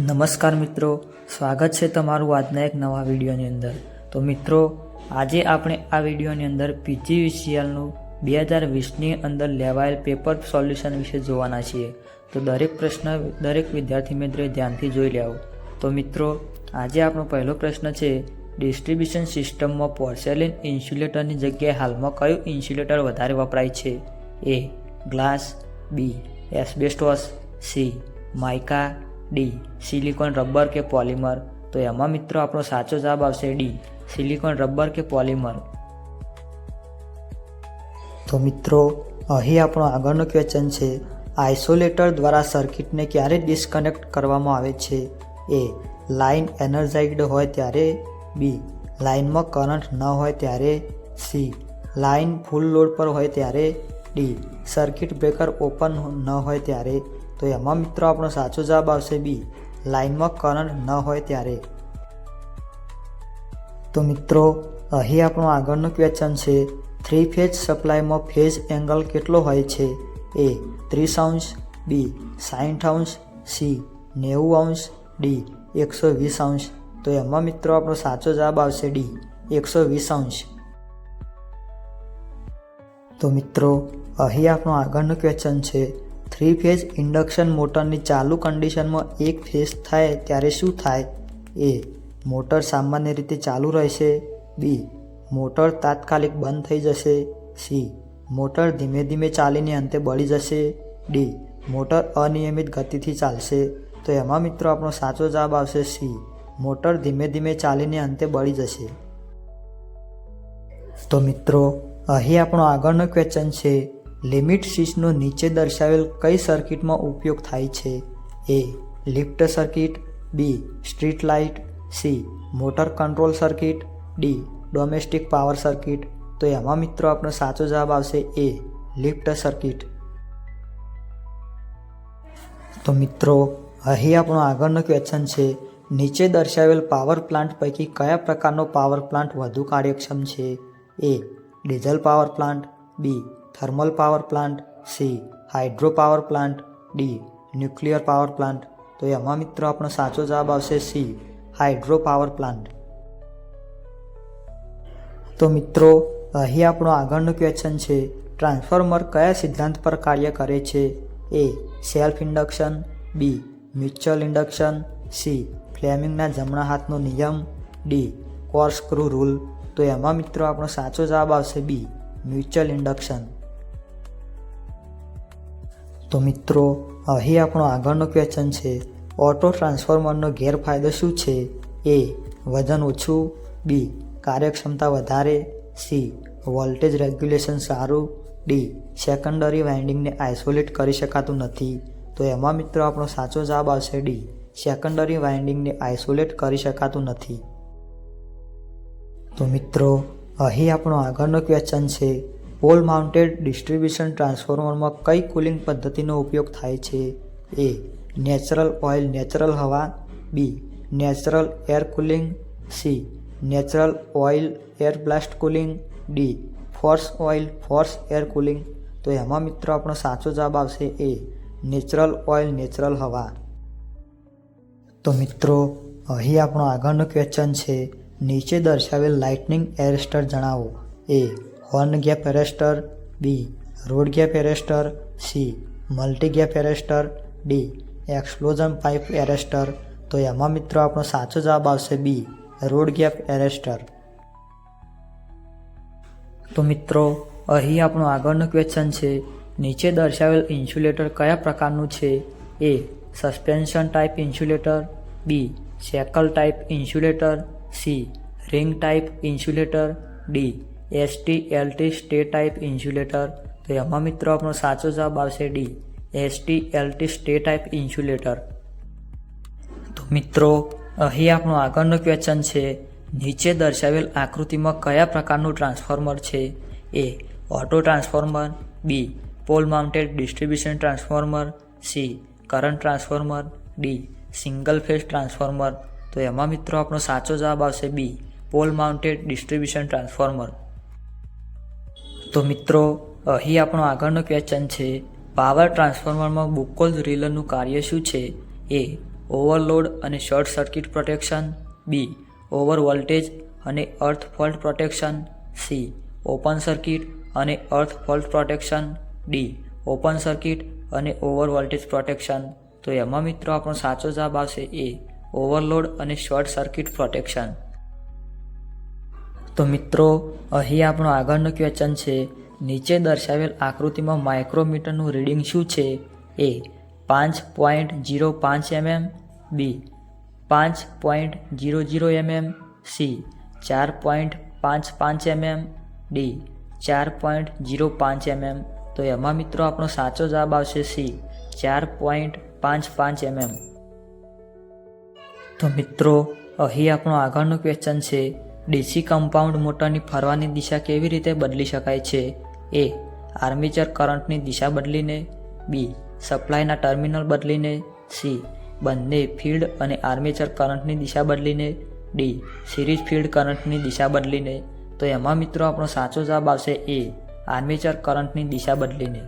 નમસ્કાર મિત્રો, સ્વાગત છે તમારું આજના એક નવા વિડીયોની અંદર. તો મિત્રો, આજે આપણે આ વિડીયોની અંદર પીજીવીસીએલનું બે હજાર વીસની અંદર લેવાયેલ પેપર સોલ્યુશન વિશે જોવાના છીએ. તો દરેક પ્રશ્ન દરેક વિદ્યાર્થી મિત્રોએ ધ્યાનથી જોઈ લેવો. તો મિત્રો, આજે આપણો પહેલો પ્રશ્ન છે, ડિસ્ટ્રીબ્યુશન સિસ્ટમમાં પોર્સેલિન ઇન્સ્યુલેટરની જગ્યાએ હાલમાં કયું ઇન્સ્યુલેટર વધારે વપરાય છે? A, glass, B, asbestos, C, mica D silicone rubber કે પોલિમર તો એમાં મિત્રો આપણો સાચો જવાબ આવશે ડી સિલિકોન રબર કે પોલિમર તો મિત્રો, અહીં આપણો આગળનો ક્વેશ્ચન છે આઇસોલેટર દ્વારા સર્કિટને ક્યારે ડિસ્કનેક્ટ કરવામાં આવે છે? એ લાઇન એનર્જાઇઝડ હોય ત્યારે. બી લાઇનમાં કરંટ ન હોય ત્યારે. સી લાઇન ફૂલ લોડ પર હોય ત્યારે. ડી સર્કિટ બ્રેકર ઓપન ન હોય ત્યારે. તો એમાં મિત્રો આપણો સાચો જવાબ આવશે બી. લાઇનમાં કરંટ ન હોય ત્યારે. તો મિત્રો, અહીં આપણો આગળનો ક્વેશ્ચન છે થ્રી ફેઝ સપ્લાયમાં ફેઝ એંગલ કેટલો હોય છે? એ ત્રીસ અંશ બી સાઠ અંશ સી નેવું અંશ ડી એકસો વીસ અંશ. તો એમાં મિત્રો આપણો સાચો જવાબ આવશે ડી એકસો વીસ અંશ. તો મિત્રો, અહીં આપણો આગળનો ક્વેશ્ચન છે થ્રી ફેઝ ઇન્ડક્શન મોટરની ચાલુ કન્ડિશનમાં એક ફેઝ થાય ત્યારે શું થાય? એ, મોટર સામાન્ય રીતે ચાલુ રહેશે. બી, મોટર તાત્કાલિક બંધ થઈ જશે. સી, મોટર ધીમે ધીમે ચાલીને અંતે બળી જશે. ડી, મોટર અનિયમિત ગતિથી ચાલશે. તો એમાં મિત્રો આપણો સાચો જવાબ આવશે સી, મોટર ધીમે ધીમે ચાલીને અંતે બળી જશે. તો મિત્રો, અહીં આપણો આગળનો ક્વેશ્ચન છે. લિમિટ સ્વિચનો નીચે દર્શાવેલ કઈ સર્કિટમાં ઉપયોગ થાય છે? A, lift circuit, B, street light, C, motor control circuit, D, domestic power circuit. તો એમાં મિત્રો આપણો સાચો જવાબ આવશે એ, લિફ્ટ સર્કિટ. તો મિત્રો, અહીં આપણો આગળનો ક્વેશ્ચન છે, નીચે દર્શાવેલ પાવર પ્લાન્ટ પૈકી કયા પ્રકારનો પાવર પ્લાન્ટ વધુ કાર્યક્ષમ છે? A, diesel power plant, B thermal power plant, C, hydro power plant, D, nuclear power plant. તો એમાં મિત્રો આપણો સાચો જવાબ આવશે સી, હાઇડ્રો પાવર પ્લાન્ટ. તો મિત્રો, અહીં આપણો આગળનો ક્વેશ્ચન છે, ટ્રાન્સફોર્મર કયા સિદ્ધાંત પર કાર્ય કરે છે? A, self induction, B, mutual induction, C, ફ્લેમિંગના જમણા હાથનો નિયમ, ડી, કોર્સ ક્રુ રૂલ. તો એમાં મિત્રો આપણો સાચો જવાબ આવશે બી, મ્યુચ્યુઅલ ઇન્ડક્શન. તો મિત્રો અહીં આપણો આગળનો ક્વેશ્ચન છે ઓટો ટ્રાન્સફોર્મરનો ગેરફાયદો શું છે? એ વજન ઓછું બી કાર્યક્ષમતા વધારે સી વોલ્ટેજ રેગ્યુલેશન સારું ડી સેકન્ડરી વાઇન્ડિંગને આઇસોલેટ કરી શકાતું નથી. તો એમાં મિત્રો આપણો સાચો જવાબ આવશે ડી સેકન્ડરી વાઇન્ડિંગને આઇસોલેટ કરી શકાતું નથી. તો મિત્રો અહીં આપણો આગળનો ક્વેશ્ચન છે પોલ માઉન્ટેડ ડિસ્ટ્રીબ્યુશન ટ્રાન્સફોર્મરમાં કઈ કુલિંગ પદ્ધતિનો ઉપયોગ થાય છે? એ નેચરલ ઓઇલ નેચરલ હવા B natural air cooling C natural oil air blast cooling D force oil force air cooling તો એમાં મિત્રો આપણો સાચો જવાબ આવશે એ નેચરલ ઓઇલ નેચરલ હવા તો મિત્રો, અહીં આપણો આગળનો ક્વેશ્ચન છે. નીચે દર્શાવેલ લાઇટનિંગ એરસ્ટર જણાવો. A horn gap arrester B, rod gap arrester C, multi gap arrester D, explosion pipe arrester. તો એમાં મિત્રો આપણો સાચો જવાબ આવશે બી, રોડ ગેપ એરેસ્ટર. તો મિત્રો, અહીં આપણો આગળનો ક્વેશ્ચન છે, નીચે દર્શાવેલ ઇન્સ્યુલેટર કયા પ્રકારનું છે? A suspension type insulator, B shackle type insulator, C ring type insulator, D. ST LT stay type insulator તો એમાં મિત્રો આપણો સાચો જવાબ આવશે D ST LT stay type insulator તો મિત્રો, અહીં આપણો આગળનો ક્વેશ્ચન છે, નીચે દર્શાવેલ આકૃતિમાં કયા પ્રકારનું ટ્રાન્સફોર્મર છે? A auto transformer B pole mounted distribution transformer C current transformer D single phase transformer તો એમાં મિત્રો આપણો સાચો જવાબ આવશે B pole mounted distribution transformer તો મિત્રો અહીં આપણો આગળનો ક્વેશ્ચન છે પાવર ટ્રાન્સફોર્મરમાં બુકોલ રિલરનું કાર્ય શું છે? એ ઓવરલોડ અને short circuit protection B over voltage અને earth fault protection C open circuit અને earth fault protection D open circuit અને ઓવર વોલ્ટેજ પ્રોટેક્શન તો એમાં મિત્રો આપણો સાચો જવાબ આવશે એ ઓવરલોડ અને શોર્ટ સર્કિટ પ્રોટેક્શન તો મિત્રો, અહીં આપણો આગળનું ક્વેશ્ચન છે. નીચે દર્શાવેલ આકૃતિમાં માઇક્રોમીટરનું રીડિંગ શું છે? એ પાંચ પોઈન્ટ જીરો પાંચ એમએમ બી પાંચ point zero zero mm C ચાર પોઈન્ટ પાંચ પાંચ એમએમ ડી ચાર પોઈન્ટ જીરો પાંચ એમએમ તો એમાં મિત્રો આપણો સાચો જવાબ આવશે સી ચાર પોઈન્ટ પાંચ પાંચ એમએમ તો મિત્રો, અહીં આપણો આગળનો ક્વેશ્ચન છે. ડીસી કમ્પાઉન્ડ મોટરની ફરવાની દિશા કેવી રીતે બદલી શકાય છે? એ. આર્મીચર કરંટની દિશા બદલીને. બી. સપ્લાયના ટર્મિનલ બદલીને. સી. બંને ફિલ્ડ અને આર્મેચર કરંટની દિશા બદલીને. ડી. સિરીઝ ફિલ્ડ કરંટની દિશા બદલીને. તો એમાં મિત્રો આપણો સાચો જવાબ આવશે એ. આર્મેચર કરંટની દિશા બદલીને.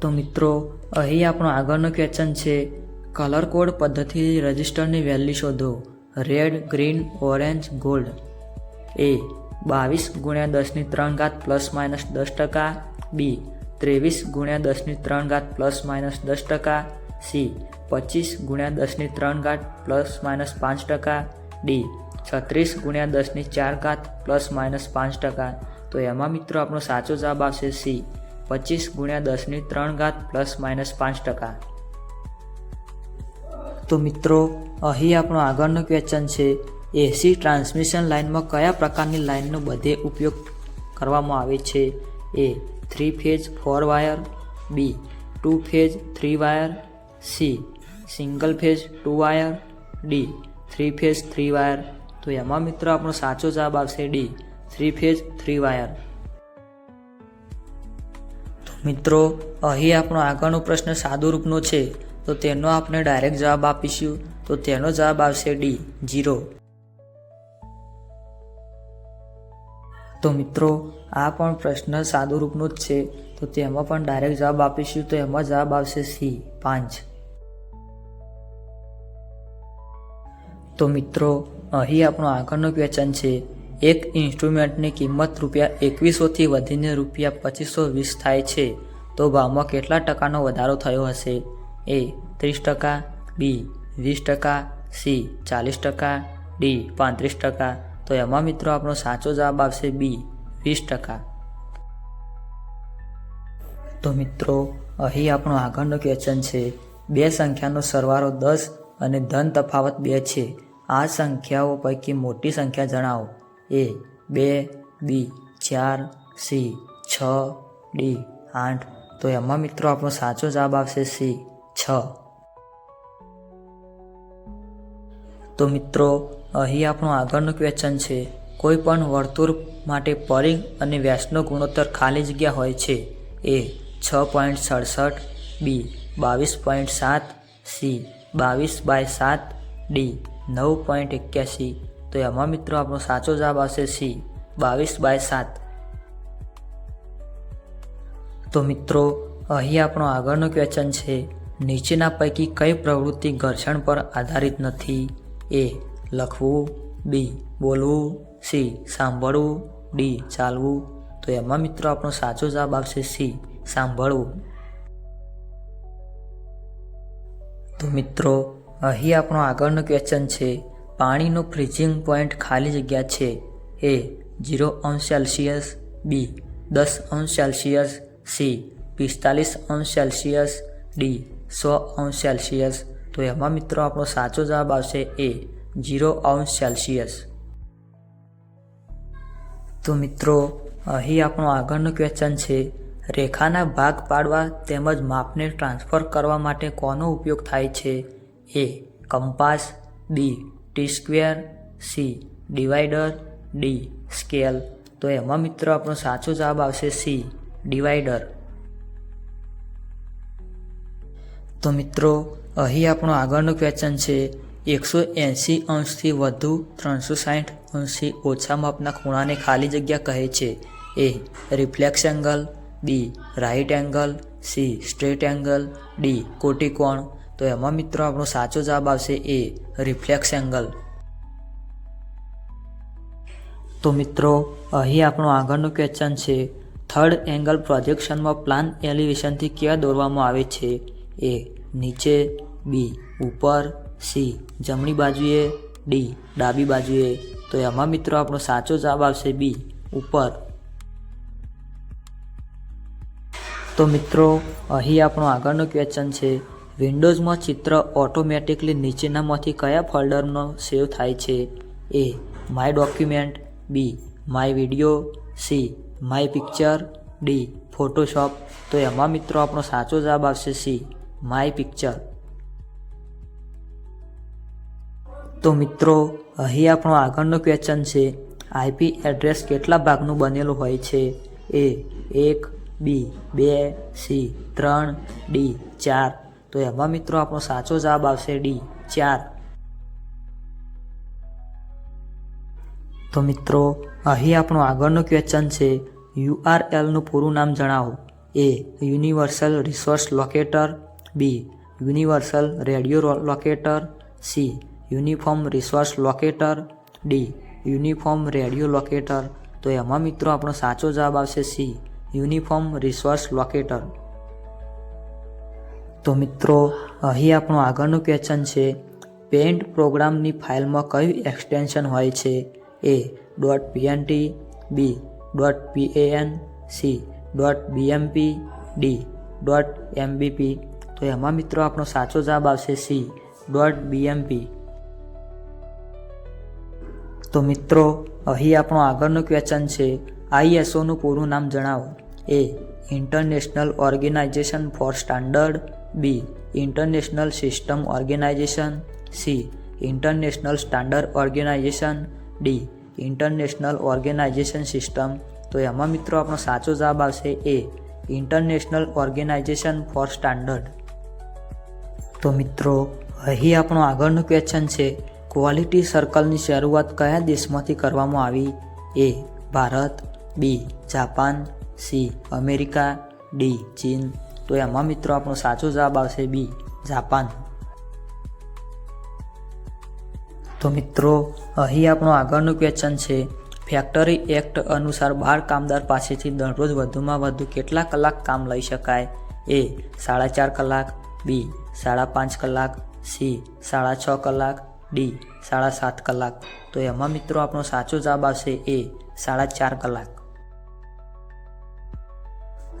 તો મિત્રો, અહીં આપણો આગળનો ક્વેશ્ચન છે કલર કોડ પદ્ધતિથી રજિસ્ટરની વેલ્યુ શોધો. Red, green, orange, gold. A, બાવીસ ગુણ્યા દસની ત્રણ ઘાત પ્લસ માઇનસ દસ ટકા. બી, ત્રેવીસ ગુણ્યા દસની ત્રણ ઘાત પ્લસ માઇનસ દસ ટકા. સી, પચીસ ગુણ્યા દસની ત્રણ ઘાત પ્લસ માઇનસ પાંચ ટકા. ડી, છત્રીસ ગુણ્યા દસની ચાર ઘાત પ્લસ માઇનસ પાંચ ટકા. તો એમાં મિત્રો આપણો સાચો જવાબ આવશે સી, પચીસ ગુણ્યા દસની ત્રણ ઘાત પ્લસ માઇનસ પાંચ ટકા. તો મિત્રો, અહીં આપણો આગળનો ક્વેશ્ચન છે એસી ટ્રાન્સમિશન લાઇનમાં કયા પ્રકારની લાઇનનો બધે ઉપયોગ કરવામાં આવે છે? A three phase four wire B two phase three wire C single phase two wire D three phase three wire તો એમાં મિત્રો આપણો સાચો જવાબ આવશે D three phase three wire મિત્રો, અહીં આપણો આગળનો પ્રશ્ન સાદુ રૂપનો છે. તો તેનો આપણે ડાયરેક્ટ જવાબ આપીશું. તો તેનો જવાબ આવશે ડી જીરો તો મિત્રો, આ પણ પ્રશ્ન સાદુ રૂપનો જ છે. તો તેમાં પણ ડાયરેક્ટ જવાબ આપીશું. તો એમાં જવાબ આવશે સી, પાંચ. તો મિત્રો, અહીં આપણો આગળનો ક્વેશ્ચન છે. એક ઇન્સ્ટ્રુમેન્ટની કિંમત રૂપિયા એકવીસોથી વધીને રૂપિયા પચીસો વીસ થાય છે. તો ભાવમાં કેટલા ટકાનો વધારો થયો હશે? એ ત્રીસ ટકા, બી વીસ ટકા, સી ચાલીસ ટકા, ડી પાંત્રીસ ટકા. તો એમાં મિત્રો આપણો સાચો જવાબ આવશે બી વીસ ટકા. તો મિત્રો, અહીં આપણો આગળનો ક્વેશ્ચન છે, બે સંખ્યાનો સરવાળો દસ અને ધન તફાવત બે છે. આ સંખ્યાઓ પૈકી મોટી સંખ્યા જણાવો. એ બે, બી ચાર, સી છ, ડી આઠ. તો એમાં મિત્રો આપણો સાચો જવાબ આવશે સી. છ. તો મિત્રો, અહીં આપણો આગળનો ક્વેશ્ચન છે, કોઈ પણ વર્તુળ માટે પરિંગ અને વ્યાસનો ગુણોત્તર ખાલી જગ્યા હોય છે. એ, છ પોઈન્ટ સડસઠ, બી, બાવીસ પોઈન્ટ સાત, સી, બાવીસ બાય સાત, ડી, નવ પોઈન્ટ એક્યાસી. તો એમાં મિત્રો આપણો સાચો જવાબ આવશે સી, બાવીસ બાય સાત. તો મિત્રો, અહીં આપણો આગળનો ક્વેશ્ચન છે નીચેના પૈકી કઈ પ્રવૃત્તિ ઘર્ષણ પર આધારિત નથી? એ. લખવું. બી. બોલવું. સી. સાંભળવું. ડી. ચાલવું. તો એમાં મિત્રો આપણો સાચો જવાબ આવશે સી. સાંભળવું. તો મિત્રો, અહીં આપણો આગળનો ક્વેશ્ચન છે, પાણીનો ફ્રીઝિંગ પોઈન્ટ ખાલી જગ્યા છે? એ. ઝીરો અંશ સેલ્સિયસ બી. દસ અંશ સેલ્સિયસ સી. પિસ્તાલીસ અંશ સેલ્સિયસ ડી. સો અંશ સેલ્સિયસ. તો એમાં મિત્રો આપણો સાચો જવાબ આવશે એ ઝીરો અંશ સેલ્સિયસ. તો મિત્રો, અહીં આપણો આગળનો ક્વેશ્ચન છે, રેખાના ભાગ પાડવા તેમજ માપને ટ્રાન્સફર કરવા માટે કોનો ઉપયોગ થાય છે? A compass, B T square C divider, D scale. તો એમાં મિત્રો આપણો સાચો જવાબ આવશે સી ડિવાઈડર. તો મિત્રો, અહીં આપણો આગળનો ક્વેશ્ચન છે, એકસો એંસી અંશથી વધુ, ત્રણસો સાઠ અંશથી ઓછા માપના ખૂણાને ખાલી જગ્યા કહે છે. A reflex angle B right angle C straight angle D કોટિકોણ તો એમાં મિત્રો આપણો સાચો જવાબ આવશે એ રિફ્લેક્સ એંગલ તો મિત્રો, અહીં આપણું આગળનું ક્વેશ્ચન છે થર્ડ એંગલ પ્રોજેક્શનમાં પ્લાન એલિવેશનથી ક્યાં દોરવામાં આવે છે? એ નીચે, બી ઉપર, સી જમણી બાજુએ, ડી ડાબી બાજુએ. તો એમાં મિત્રો આપણો સાચો જવાબ આવશે બી ઉપર. તો મિત્રો, અહીં આપણો આગળનો ક્વેશ્ચન છે, વિન્ડોઝમાં ચિત્ર ઓટોમેટિકલી નીચેનામાંથી કયા ફોલ્ડરનો સેવ થાય છે? A my document, B my video, C my picture, D Photoshop. તો એમાં મિત્રો આપણો સાચો જવાબ આવશે સી. My picture. તો મિત્રો, અહીં આપણો આગળનો ક્વેશ્ચન છે આઈપી એડ્રેસ કેટલા ભાગનું બનેલું હોય છે? એ, એક, બી, બે, સી, ત્રણ, ડી, ચાર. તો એમાં મિત્રો આપણો સાચો જવાબ આવશે ડી, ચાર. તો મિત્રો, અહીં આપણું આગળનું ક્વેશ્ચન છે યુઆરએલનું પૂરું નામ જણાવો. A, universal resource locator B universal radio locator C uniform resource locator D uniform radio locator તો એમાં મિત્રો આપણો સાચો જવાબ આવશે સી યુનિફોર્મ રિસોર્સ લોકેટર તો મિત્રો, અહીં આપણું આગળનું ક્વેશ્ચન છે પેન્ટ પ્રોગ્રામની ફાઇલમાં કયું એક્સટેન્શન હોય છે? A dot PNT B dot PAN C dot BMP D dot MBP તો એમાં મિત્રો આપણો સાચો જવાબ આવશે સી, ડોટ બીએમપી તો મિત્રો, અહીં આપણો આગળનું ક્વેશ્ચન છે. આઈએસઓનું પૂરું નામ જણાવો. A international organisation for standard B international system organisation C international standard organisation D international organisation system તો એમાં મિત્રો આપણો સાચો જવાબ આવશે A international organisation for standard તો મિત્રો, અહીં આપણો આગળનું ક્વેશ્ચન છે ક્વોલિટી સર્કલની શરૂઆત કયા દેશમાંથી કરવામાં આવી? A, Bharat, B, Japan, C, America, D, ચીન. તો એમાં મિત્રો આપણો સાચો જવાબ આવશે બી, જાપાન. તો મિત્રો, અહીં આપણો આગળનું ક્વેશ્ચન છે ફેક્ટરી એક્ટ અનુસાર બાર કામદાર પાસેથી દરરોજ વધુમાં વધુ કેટલા કલાક કામ લઈ શકાય? એ, સાડા ચાર કલાક. બી સાડા પાંચ કલાક, સી સાડા છ કલાક, ડી સાડા સાત કલાક. તો એમાં મિત્રો આપણો સાચો જવાબ આવશે એ સાડા ચાર કલાક.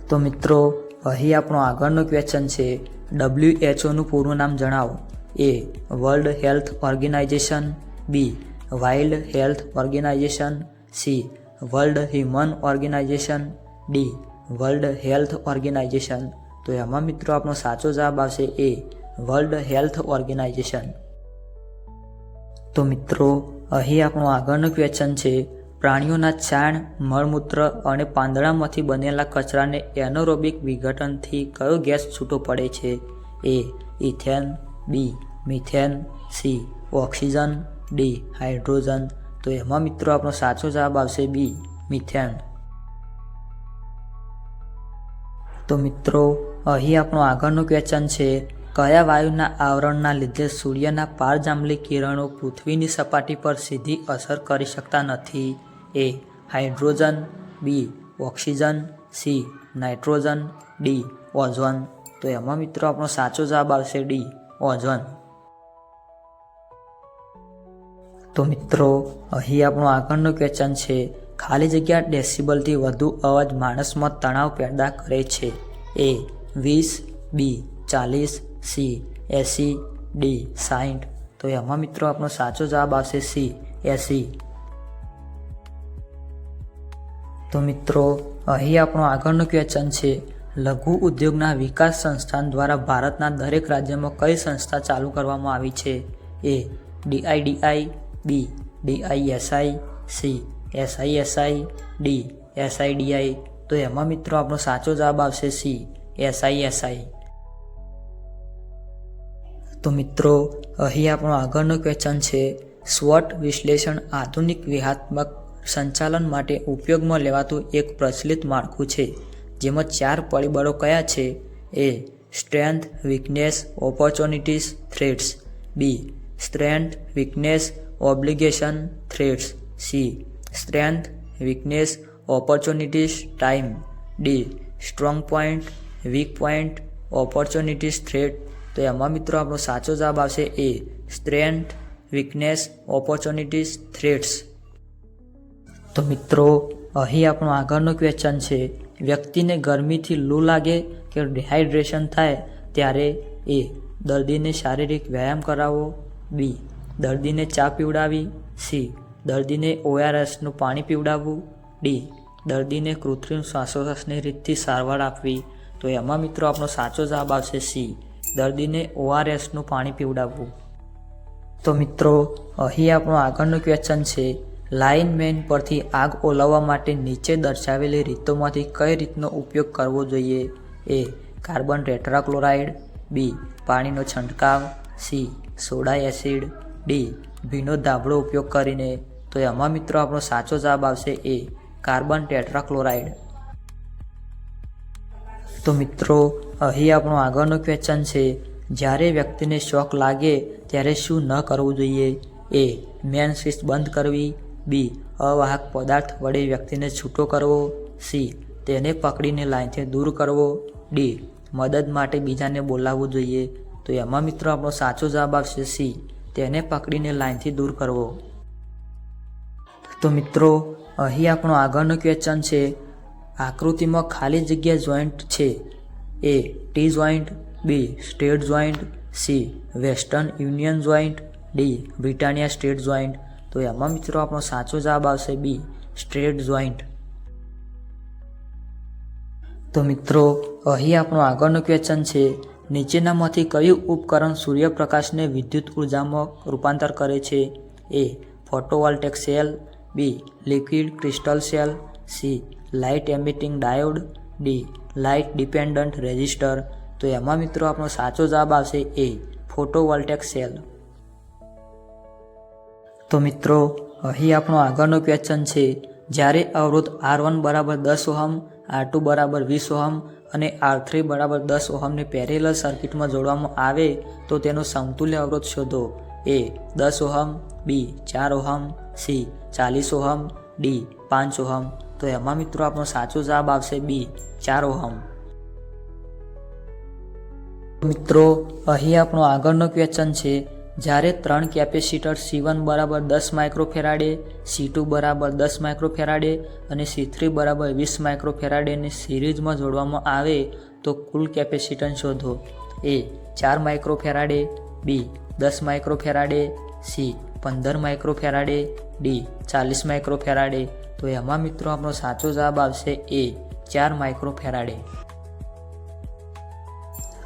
તો મિત્રો, અહીં આપણો આગળનો ક્વેશ્ચન છે ડબ્લ્યુએચઓનું પૂરું નામ જણાવો. A world health organisation B wild health organisation C world human organisation D world health organisation તો એમાં મિત્રો આપણો સાચો જવાબ આવશે એ વર્લ્ડ હેલ્થ ઓર્ગેનાઇઝેશન તો મિત્રો, અહીં આપણો આગળનો ક્વેશ્ચન છે, પ્રાણીઓના છાણ, મળમૂત્ર અને પાંદડામાંથી બનેલા કચરાને એનોરોબિક વિઘટનથી કયો ગેસ છૂટો પડે છે? A ethane, B methane, C oxygen, D hydrogen. તો એમાં મિત્રો આપણો સાચો જવાબ આવશે બી મિથેન. તો મિત્રો અહીં આપણો આગળનું ક્વેશ્ચન છે, કયા વાયુના આવરણના લીધે સૂર્યના પારજાંબલી કિરણો પૃથ્વીની સપાટી પર સીધી અસર કરી શકતા નથી? A, hydrogen, B, oxygen, C, nitrogen, D, ozone. તો એમાં મિત્રો આપણો સાચો જવાબ આવશે ડી, ઓઝોન. તો મિત્રો, અહીં આપણો આગળનું ક્વેશ્ચન છે, ખાલી જગ્યા ડેસિબલથી વધુ અવાજ માણસમાં તણાવ પેદા કરે છે. એ વીસ બી, ચાલીસ સી, એસી ડી સાઠ તો એમાં મિત્રો આપણો સાચો જવાબ આવશે સી, એસી. તો મિત્રો, અહીં આપણો આગળનો ક્વેશ્ચન છે, લઘુ ઉદ્યોગના વિકાસ સંસ્થાન દ્વારા ભારતના દરેક રાજ્યમાં કઈ સંસ્થા ચાલુ કરવામાં આવી છે? એ ડીઆઈડીઆઈ બી ડીઆઈએસઆઈ સી એસઆઈએસઆઈ ડી એસઆઈડીઆઈ તો એમાં મિત્રો આપણો સાચો જવાબ આવશે સી. એસઆઈએસઆઈ તો મિત્રો, અહીં આપણો આગળનો ક્વેશ્ચન છે સ્વોટ વિશ્લેષણ આધુનિક વ્યૂહાત્મક સંચાલન માટે ઉપયોગમાં લેવાતું એક પ્રચલિત માળખું છે, જેમાં ચાર પરિબળો કયા છે? A strength weakness opportunities threats B strength weakness obligation threats C strength weakness opportunities time D strong point weak point opportunities threat તો એમાં મિત્રો આપણો સાચો જવાબ આવશે A strength weakness opportunities threats તો મિત્રો, અહીં આપણું આગળનું ક્વેશ્ચન છે, વ્યક્તિને ગરમીથી લૂ લાગે કે ડિહાઇડ્રેશન થાય, ત્યારે એ દર્દીને શારીરિક વ્યાયામ કરાવવો બી દર્દીને ચા પીવડાવી. સી દર્દીને ઓઆરએસનું પાણી પીવડાવવું. ડી દર્દીને કૃત્રિમ શ્વાસોશ્વાસની રીતથી સારવાર આપવી. તો એમાં મિત્રો આપણો સાચો જવાબ આવશે સી. દર્દીને ઓઆરએસનું પાણી પીવડાવવું. તો મિત્રો, અહીં આપણો આગળનું ક્વેશ્ચન છે લાઇનમેન પરથી આગ ઓલવવા માટે નીચે દર્શાવેલી રીતોમાંથી કઈ રીતનો ઉપયોગ કરવો જોઈએ? એ, કાર્બન ટેટ્રાક્લોરાઇડ, બી, પાણીનો છંટકાવ, સી, સોડા એસિડ, ડી, ભીનો ધાબળો ઉપયોગ કરીને. તો એમાં મિત્રો આપણો સાચો જવાબ આવશે એ, કાર્બન ટેટ્રાક્લોરાઇડ. તો મિત્રો, અહીં આપણું આગળનું ક્વેશ્ચન છે, જ્યારે વ્યક્તિને શોક લાગે ત્યારે શું ન કરવું જોઈએ? એ મેન સ્વિચ બંધ કરવી. બી અવાહક પદાર્થ વડે વ્યક્તિને છૂટો કરવો. સી તેને પકડીને લાઇનથી દૂર કરવો. ડી મદદ માટે બીજાને બોલાવવું જોઈએ. તો એમાં મિત્રો આપણો સાચો જવાબ આવશે સી તેને પકડીને લાઇનથી દૂર કરવો. તો મિત્રો, અહીં આપણો આગળનો ક્વેશ્ચન છે આકૃતિમાં ખાલી જગ્યા જોઈન્ટ છે. A T joint, B state joint, C Western Union joint, D Britannia state joint. તો એમાં મિત્રો આપણો સાચો જવાબ આવશે બી સ્ટ્રેટ જોઈન્ટ. તો મિત્રો, અહીં આપણો આગળનો ક્વેશ્ચન છે, નીચેનામાંથી કયું ઉપકરણ સૂર્યપ્રકાશને વિદ્યુત ઉર્જામાં રૂપાંતર કરે છે? A photovoltaic cell, B liquid crystal cell, C light emitting diode D light dependent resistor. તો એમાં મિત્રો આપણો સાચો જવાબ આવશે એ ફોટોવોલ્ટેક સેલ. તો મિત્રો, અહીં આપણો આગળનો ક્વેશ્ચન છે, જ્યારે અવરોધ આર વન બરાબર દસ ઓહમ આર ટુ બરાબર વીસ ઓહમ અને આર થ્રી બરાબર દસ ઓહમને પેરેલલ સર્કિટમાં જોડવામાં આવે, તો તેનો સમતુલ્ય અવરોધ શોધો. એ દસ ઓહમ બી ચાર ઓહમ સી ચાલીસ ઓહમ ડી પાંચ ઓહમ. તો એમાં મિત્રો આપણો સાચો જવાબ આવશે બી, ચાર ઓહમ મિત્રો, અહીં આપણો આગળનો ક્વેશ્ચન છે, જ્યારે ત્રણ કેપેસિટર સી વન બરાબર દસ માઇક્રોફેરાડે સી ટુ બરાબર દસ માઇક્રોફેરાડે અને સી થ્રી બરાબર વીસ માઇક્રોફેરાડેને સિરીઝમાં જોડવામાં આવે, તો કુલ કેપેસિટન્સ શોધો. એ, ચાર માઇક્રોફેરાડે બી, દસ માઇક્રોફેરાડે સી, પંદર માઇક્રોફેરાડે ડી, ચાલીસ માઇક્રોફેરાડે તો એમાં મિત્રો આપણો સાચો જવાબ આવશે એ ચાર માઇક્રોફેરાડે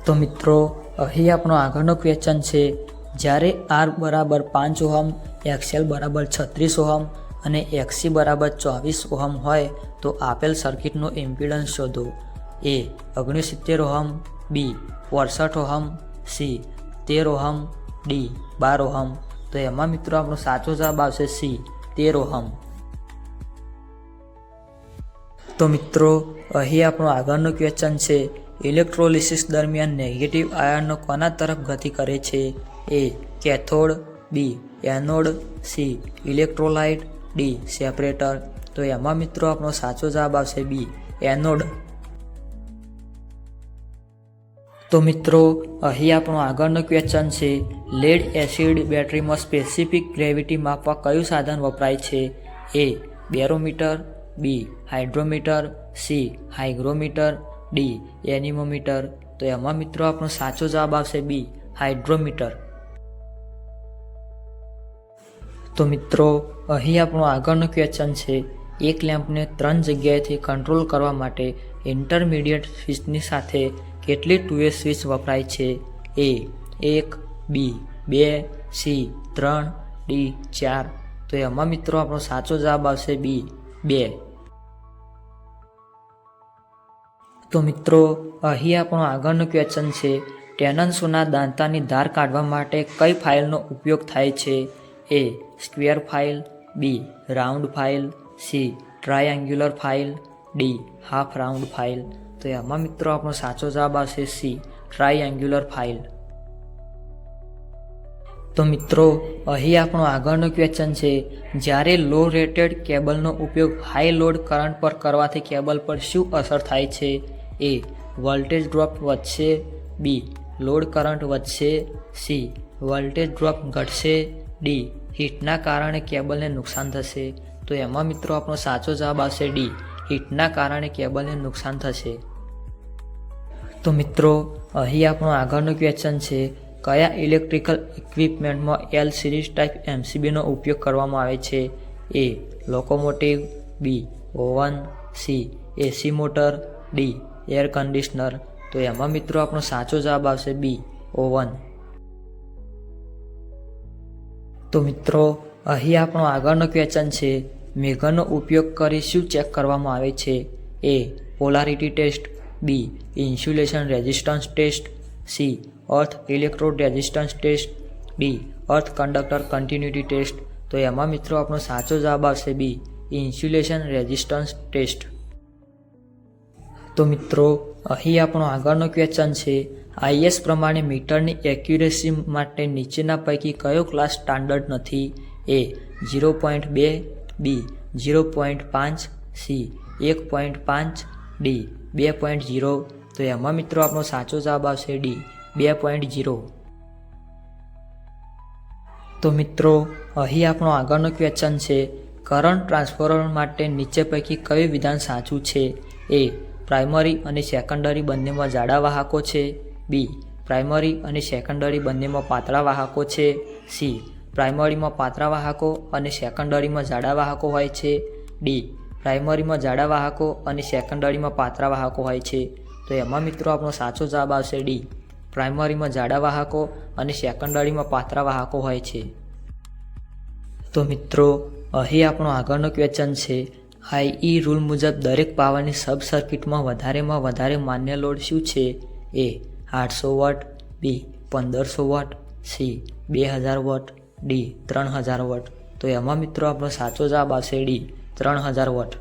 તો મિત્રો, અહીં આપણો આગળનો ક્વેશ્ચન છે, જ્યારે આર બરાબર પાંચ ઓહમ એક્સેલ બરાબર છત્રીસ ઓહમ અને એક્સી બરાબર ચોવીસ ઓહમ હોય, તો આપેલ સર્કિટનો ઇમ્પિડન્સ શોધો. એ ઓગણસિત્તેર ઓહમ બી અડસઠ ઓહમ સી તેર ઓહમ ડી બાર ઓહમ. તો એમાં મિત્રો આપણો સાચો જવાબ આવશે સી તેર ઓહમ. તો મિત્રો, અહીં આપણો આગળનો ક્વેશ્ચન છે ઇલેક્ટ્રોલિસિસ દરમિયાન નેગેટિવ આયનો કોના તરફ ગતિ કરે છે? A cathode B anode C electrolyte D separator તો એમાં મિત્રો આપણો સાચો જવાબ આવશે બી એનોડ તો મિત્રો, અહીં આપણો આગળનો ક્વેશ્ચન છે લેડ એસિડ બેટરીમાં સ્પેસિફિક ગ્રેવિટી માપવા કયું સાધન વપરાય છે? A barometer B hydrometer C hygrometer D anemometer તો એમાં મિત્રો આપણો સાચો જવાબ આવશે બી હાઇડ્રોમીટર તો મિત્રો, અહીં આપણો આગળનો ક્વેશ્ચન છે. એક લેમ્પને ત્રણ જગ્યાએથી કંટ્રોલ કરવા માટે ઇન્ટરમીડિયેટ સ્વિચની સાથે કેટલી ટુએ સ્વિચ વપરાય છે? એ એક બી બે સી ત્રણ ડી ચાર. તો એમાં મિત્રો આપણો સાચો જવાબ આવશે બી બે. તો મિત્રો, અહીં આપણો આગળનો ક્વેશ્ચન છે, ટેનન્સોના દાંતાની ધાર કાઢવા માટે કઈ ફાઇલનો ઉપયોગ થાય છે? A, square file, B, round file, C, triangular file, D, half round file. તો એમાં મિત્રો આપણો સાચો જવાબ આવશે સી, ટ્રાયંગ્યુલર ફાઇલ. તો મિત્રો, અહીં આપણું આગળનું ક્વેશ્ચન છે, જ્યારે લો રેટેડ કેબલનો ઉપયોગ હાઈ લોડ કરંટ પર કરવાથી કેબલ પર શું અસર થાય છે? એ. વોલ્ટેજ ડ્રોપ વધશે. બી. લોડ કરંટ વધશે. સી. વોલ્ટેજ ડ્રોપ ઘટશે. ડી. હીટના કારણે કેબલને નુકસાન થશે. તો એમાં મિત્રો આપણો સાચો જવાબ આવશે ડી. હીટના કારણે કેબલને નુકસાન થશે. તો મિત્રો, અહીં આપણો આગળનો ક્વેશ્ચન છે, કયા ઇલેક્ટ્રિકલ ઇક્વિપમેન્ટમાં એલ સિરીઝ ટાઈપ એમસીબીનો ઉપયોગ કરવામાં આવે છે? A locomotive B oven C AC motor D air conditioner તો એમાં મિત્રો આપણો સાચો જવાબ આવશે બી ઓવન તો મિત્રો, અહીં આપણો આગળનો ક્વેશ્ચન છે, મેઘનો ઉપયોગ કરી શું ચેક કરવામાં આવે છે? A polarity test B insulation resistance test C earth electrode resistance test D earth conductor continuity test તો એમાં મિત્રો આપણો સાચો જવાબ આવશે બી ઇન્સ્યુલેશન રેઝિસ્ટન્સ ટેસ્ટ તો મિત્રો, અહીં આપણો આગળનો ક્વેશ્ચન છે. આઈએસ પ્રમાણે મીટરની એક્યુરેસી માટે નીચેના પૈકી કયો ક્લાસ સ્ટાન્ડર્ડ નથી? એ ઝીરો પોઈન્ટ બે બી ઝીરો પોઈન્ટ પાંચ સી એક પોઈન્ટ પાંચ ડી બે પોઈન્ટ ઝીરો તો એમાં મિત્રો આપણો સાચો જવાબ આવશે ડી બે પોઈન્ટ ઝીરો તો મિત્રો, અહીં આપણો આગળનો ક્વેશ્ચન છે. કરંટ ટ્રાન્સફોર્મર માટે નીચે પૈકી કયું વિધાન સાચું છે? એ પ્રાઇમરી અને સેકન્ડરી બંનેમાં જાડા વાહકો છે. બી. પ્રાઇમરી અને સેકન્ડરી બંનેમાં પાતળા વાહકો છે. સી. પ્રાઇમરીમાં પાતળા વાહકો અને સેકન્ડરીમાં જાડા વાહકો હોય છે. ડી. પ્રાઇમરીમાં જાડા વાહકો અને સેકન્ડરીમાં પાતળા વાહકો હોય છે. તો એમાં મિત્રો આપણો સાચો જવાબ આવશે ડી. પ્રાઇમરીમાં જાડા વાહકો અને સેકન્ડરીમાં પાતળા વાહકો હોય છે. તો મિત્રો, અહીં આપણો આગળનો ક્વેશ્ચન છે. આઈઈ રૂલ મુજબ દરેક પાવરની સબ સર્કિટમાં વધારેમાં વધારે માન્ય લોડ શું છે? એ આઠસો વોટ બી પંદરસો વોટ સી બે હજાર વોટ ડી ત્રણ હજાર વોટ. તો એમાં મિત્રો આપણો સાચો જવાબ આવશે ડી ત્રણ હજાર વોટ.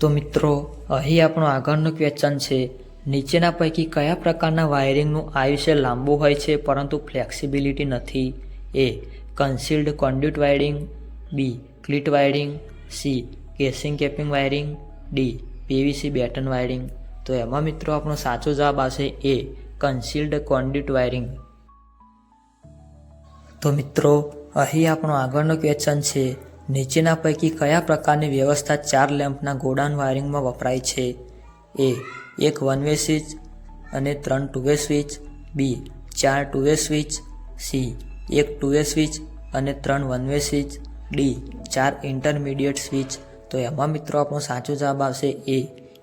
તો મિત્રો, અહીં આપણો આગળનો ક્વેશ્ચન છે, નીચેના પૈકી કયા પ્રકારના વાયરિંગનું આયુષ્ય લાંબુ હોય છે, પરંતુ ફ્લેક્સિબિલિટી નથી? A concealed conduit wiring B cleat wiring, C, casing capping wiring, D, PVC batten wiring. તો એમાં મિત્રો આપણો સાચો જવાબ આવશે એ કન્સીલ્ડ કોન્ડ્યુટ વાયરિંગ તો મિત્રો, અહીં આપણો આગળનો ક્વેશ્ચન છે, નીચેના પૈકી કયા પ્રકારની વ્યવસ્થા ચાર લેમ્પના ગોડાઉન વાયરિંગમાં વપરાય છે? એ, એક વન વે સ્વિચ અને ત્રણ ટુ વે સ્વિચ બી, ચાર ટુ વે સ્વિચ સી, એક ટુ વે સ્વિચ અને ત્રણ વન વે સ્વિચ ડી, ચાર ઇન્ટરમીડિયેટ સ્વિચ તો એમાં મિત્રો આપણો સાચો જવાબ આવશે એ.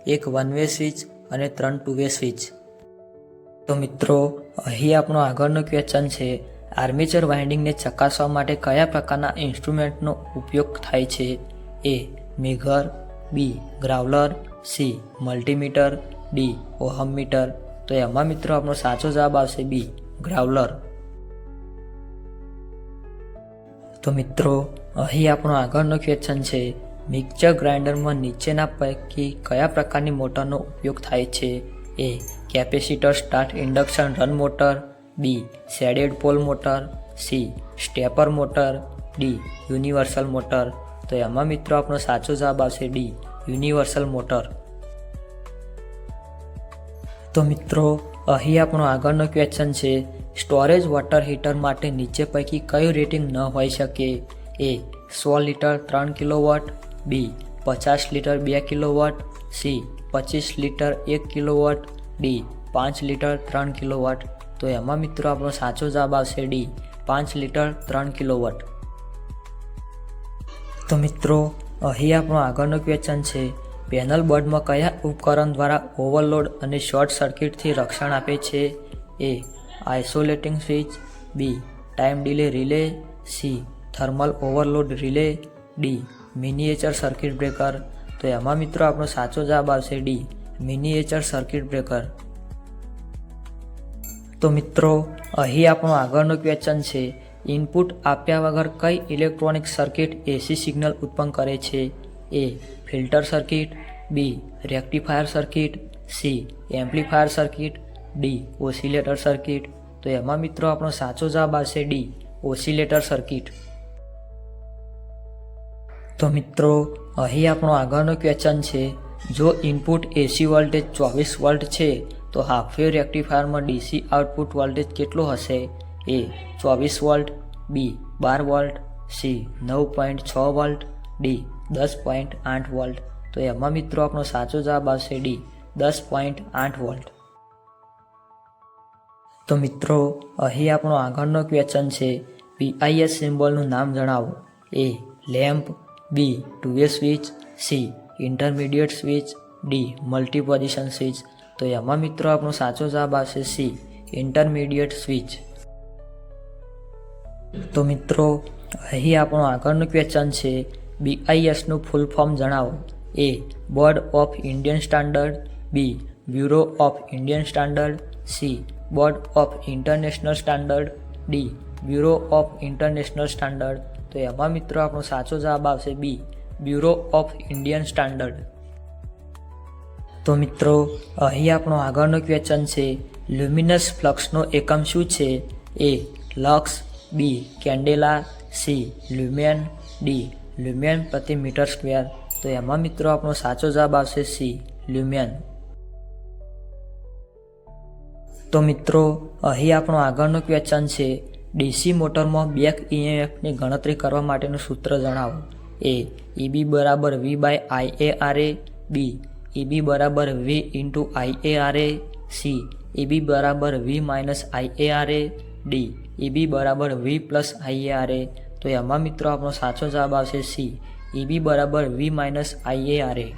એક વન વે સ્વિચ અને ત્રણ ટુ વે સ્વિચ તો મિત્રો, અહીં આપણો આગળનો ક્વેશ્ચન છે આર્મેચર વાઇન્ડિંગને ચકાસવા માટે કયા પ્રકારના ઇન્સ્ટ્રુમેન્ટનો ઉપયોગ થાય છે? A megger B growler C multimeter D ohm meter તો એમાં મિત્રો આપણો સાચો જવાબ આવશે બી ગ્રાવલર તો મિત્રો, અહીં આપણો આગળનો ક્વેશ્ચન છે, મિક્સર ગ્રાઇન્ડરમાં નીચેના પૈકી કયા પ્રકારની મોટરનો ઉપયોગ થાય છે? A, capacitor, start induction, run motor. B, shaded pole motor. C, stepper motor. D, universal motor. તો એમાં મિત્રો આપણો સાચો જવાબ આવશે ડી, યુનિવર્સલ મોટર. તો મિત્રો, અહીં આપણો આગળનો ક્વેશ્ચન છે સ્ટોરેજ વોટર હીટર માટે નીચે પૈકી કયું રેટિંગ ન હોઈ શકે? એ, સો લીટર ત્રણ કિલોવોટ, બી, પચાસ લીટર બે કિલોવોટ, સી, પચીસ લીટર એક કિલોવોટ, ડી, પાંચ લીટર ત્રણ કિલોવોટ. તો એમાં મિત્રો આપણો સાચો જવાબ આવશે ડી, પાંચ લીટર ત્રણ કિલોવોટ. તો મિત્રો, અહીં આપણો આગળનો ક્વેશ્ચન છે, પેનલ બોર્ડમાં કયા ઉપકરણ દ્વારા ઓવરલોડ અને શોર્ટ સર્કિટથી રક્ષણ આપે છે? A isolating switch, B time delay relay, C, thermal overload relay, D, miniature circuit breaker. તો એમાં મિત્રો આપણો સાચો જવાબ આવશે ડી, મિનિએચર સર્કિટ બ્રેકર. તો મિત્રો, અહીં આપણો આગળનો ક્વેશ્ચન છે ઇનપુટ આપ્યા વગર કઈ ઇલેક્ટ્રોનિક સર્કિટ એસી સિગ્નલ ઉત્પન્ન કરે છે? A filter circuit B rectifier circuit C amplifier circuit D oscillator circuit તો એમાં મિત્રો આપણો સાચો જવાબ આવશે ડી ઓસિલેટર સર્કિટ તો મિત્રો, અહીં આપણો આગળનો ક્વેશ્ચન છે, જો ઇનપુટ એસી વોલ્ટેજ ચોવીસ વોલ્ટ છે, તો હાફ વેવ રેક્ટિફાયરમાં ડીસી આઉટપુટ વોલ્ટેજ કેટલો હશે? એ ચોવીસ વોલ્ટ બી બાર વોલ્ટ સી નવ પોઈન્ટ છ વોલ્ટ ડી દસ પોઈન્ટ આઠ વોલ્ટ તો એમાં મિત્રો આપણો સાચો જવાબ આવશે ડી દસ પોઈન્ટ આઠ વોલ્ટ તો મિત્રો, અહીં આપણો આગળનો ક્વેશ્ચન છે. પીઆઈએસ સિમ્બોલનું નામ જણાવો. A lamp B two way switch C intermediate switch D multiposition switch તો એમાં મિત્રો આપણો સાચો જવાબ આવશે સી ઇન્ટરમીડિયેટ સ્વિચ તો મિત્રો, અહીં આપણો આગળનું ક્વેશ્ચન છે. બીઆઈએસનું ફૂલ ફોર્મ જણાવો. A board of Indian standard B bureau of Indian standard C board of international standard D, bureau of international standard. તો એમાં મિત્રો આપણો સાચો જવાબ આવશે B, bureau of Indian standard. તો મિત્રો, અહીં આપણો આગળનો ક્વેશ્ચન છે, લ્યુમિનસ ફ્લક્સનો એકમ શું છે? A lux B, candela, C lumen D lumen પ્રતિ મીટર સ્ક્વેર. તો એમાં મિત્રો આપણો સાચો જવાબ આવશે સી લ્યુમેન તો મિત્રો, અહીં આપણો આગળનો ક્વેશ્ચન છે. ડીસી મોટરમાં બેક ઈએમએફની ગણતરી કરવા માટેનું સૂત્ર જણાવો. એ ઈબી બરાબર V by I A R A B E B બરાબર V into I A R A C E B બરાબર V minus I A R A D E B બરાબર V plus I A R એ તો એમાં મિત્રો આપણો સાચો જવાબ આવશે સી ઈબી બરાબર V minus I A R એ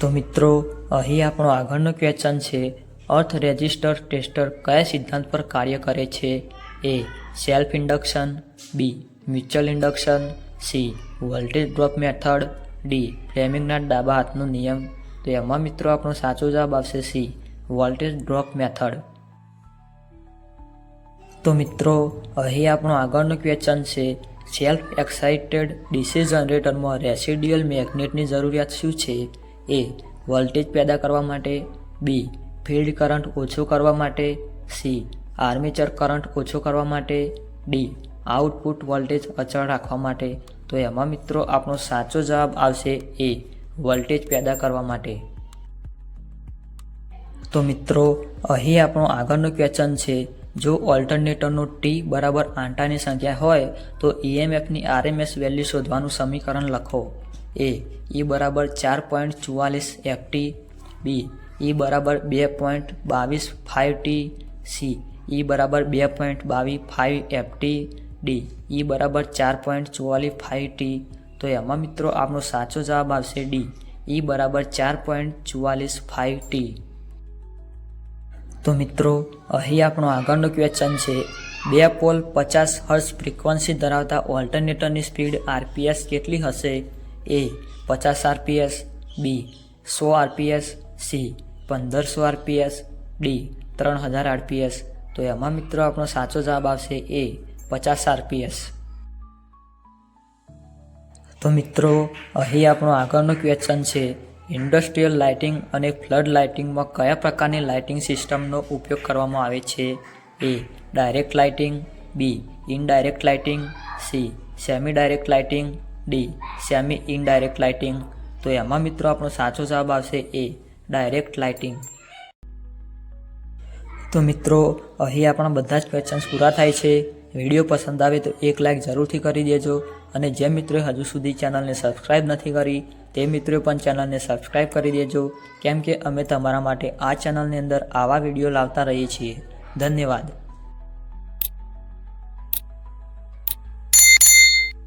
તો મિત્રો, અહીં આપણો આગળનો ક્વેશ્ચન છે. અર્થ રેજિસ્ટર ટેસ્ટર કયા સિદ્ધાંત પર કાર્ય કરે છે? A self induction. B mutual induction. C voltage drop method. D ફ્લેમિંગના ડાબા હાથનો નિયમ. તો એમાં મિત્રો આપણો સાચો જવાબ આવશે સી વોલ્ટેજ ડ્રોપ મેથડ. તો મિત્રો, અહીં આપણો આગળનો ક્વેશ્ચન છે. સેલ્ફ એક્સાઇટેડ ડીસી જનરેટરમાં રેસિડ્યુઅલ મેગ્નેટની જરૂરિયાત શું છે? એ વોલ્ટેજ પેદા કરવા માટે. બી ફિલ્ડ કરંટ ઓછો કરવા માટે સી, આર્મેચર કરંટ ઓછો કરવા માટે ડી, આઉટપુટ વોલ્ટેજ અચળ રાખવા માટે. તો એમાં મિત્રો આપણો સાચો જવાબ આવશે એ, વોલ્ટેજ પેદા કરવા માટે. તો મિત્રો, અહીં આપણો આગળનો ક્વેશ્ચન છે, જો ઓલ્ટરનેટરનો ટી બરાબર આંટાની સંખ્યા હોય, તો ઈએમએફની આરએમએસ વેલ્યુ શોધવાનું સમીકરણ લખો. એ ઈ બરાબર ચાર પોઈન્ટ ચુવાલીસ એફટી બી ઈ બરાબર બે પોઈન્ટ બાવીસ ફાઇવ ટી સી ઈ બરાબર બે પોઈન્ટ બાવીસ ફાઇવ એફટી ડી ઈ બરાબર ચાર પોઈન્ટ ચુવાલીસ ફાઇવ ટી તો એમાં મિત્રો આપણો સાચો જવાબ આવશે ડી ઈ બરાબર ચાર પોઈન્ટ ચુવાલીસ ફાઇવ ટી તો મિત્રો, અહીં આપણો આગળનો ક્વેશ્ચન છે. બે પોલ પચાસ હર્ષ ફ્રીક્વન્સી ધરાવતા ઓલ્ટરનેટરની સ્પીડ આરપીએસ કેટલી હશે? એ પચાસ આરપીએસ, બી સો આરપીએસ, સી પંદરસો આરપીએસ, ડી, ત્રણ હજાર આરપીએસ. તો એમાં મિત્રો આપણો સાચો જવાબ આવશે એ પચાસ આરપીએસ. તો મિત્રો, અહીં આપણો આગળનો ક્વેશ્ચન છે ઇન્ડસ્ટ્રીયલ લાઇટિંગ અને ફ્લડ લાઇટિંગમાં કયા પ્રકારની લાઇટિંગ સિસ્ટમનો ઉપયોગ કરવામાં આવે છે? A direct lighting B indirect lighting C semi direct lighting D semi indirect lighting તો એમાં મિત્રો આપણો સાચો જવાબ આવશે એ ડાયરેક્ટ લાઇટિંગ તો મિત્રો, અહીં આપણા બધા જ ક્વેશ્ચન્સ પૂરા થાય છે. વીડિયો પસંદ આવે તો એક લાઇક જરૂરથી કરી દેજો. અને જે મિત્રોએ હજુ સુધી ચેનલને સબસ્ક્રાઇબ નથી કરી, તે મિત્રોએ પણ ચેનલને સબસ્ક્રાઇબ કરી દેજો. કેમ કે અમે તમારા માટે આ ચેનલની અંદર આવા વીડિયો લાવતા રહીએ છીએ. ધન્યવાદ.